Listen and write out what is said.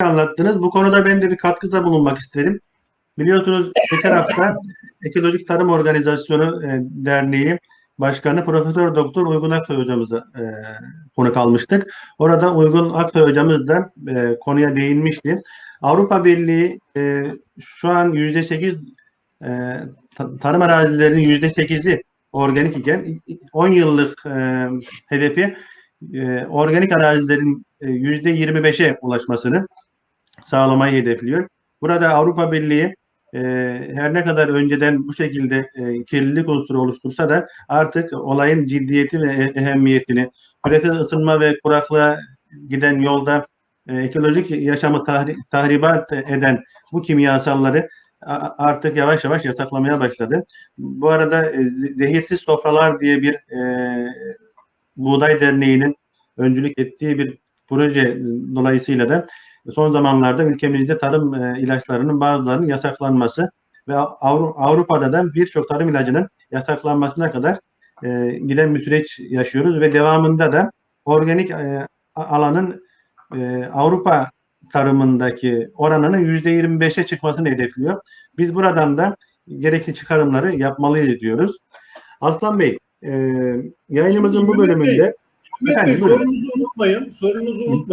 anlattınız. Bu konuda ben de bir katkıda bulunmak isterim. Biliyorsunuz geçen hafta Ekolojik Tarım Organizasyonu e, Derneği Başkanı Profesör Doktor Uygun Aksoy hocamıza e, konuk almıştık. Orada Uygun Aksoy hocamız da e, konuya değinmişti. Avrupa Birliği e, şu an yüzde sekiz e, ta- tarım arazilerinin yüzde sekizi organik iken 10 yıllık e, hedefi e, organik arazilerin e, yüzde 25'e ulaşmasını sağlamayı hedefliyor. Burada Avrupa Birliği e, her ne kadar önceden bu şekilde e, kirlilik unsuru oluştursa da artık olayın ciddiyeti ve e- ehemmiyetini, küresel ısınma ve kuraklığa giden yolda e, ekolojik yaşamı tahri- tahribat eden bu kimyasalları artık yavaş yavaş yasaklamaya başladı. Bu arada e, ze- Zehirsiz Sofralar diye bir e, Buğday Derneği'nin öncülük ettiği bir proje e, dolayısıyla da son zamanlarda ülkemizde tarım e, ilaçlarının bazılarının yasaklanması ve Avru- Avrupa'da da birçok tarım ilacının yasaklanmasına kadar e, giden bir süreç yaşıyoruz ve devamında da organik e, alanın e, Avrupa tarımındaki oranının yüzde 25'e çıkmasını hedefliyor. Biz buradan da gerekli çıkarımları yapmalıyız diyoruz. Aslan Bey, e, yayınımızın bu bölümünde Mehmet Bey sorunuzu unutmayın. Sorunuzu unutmayın.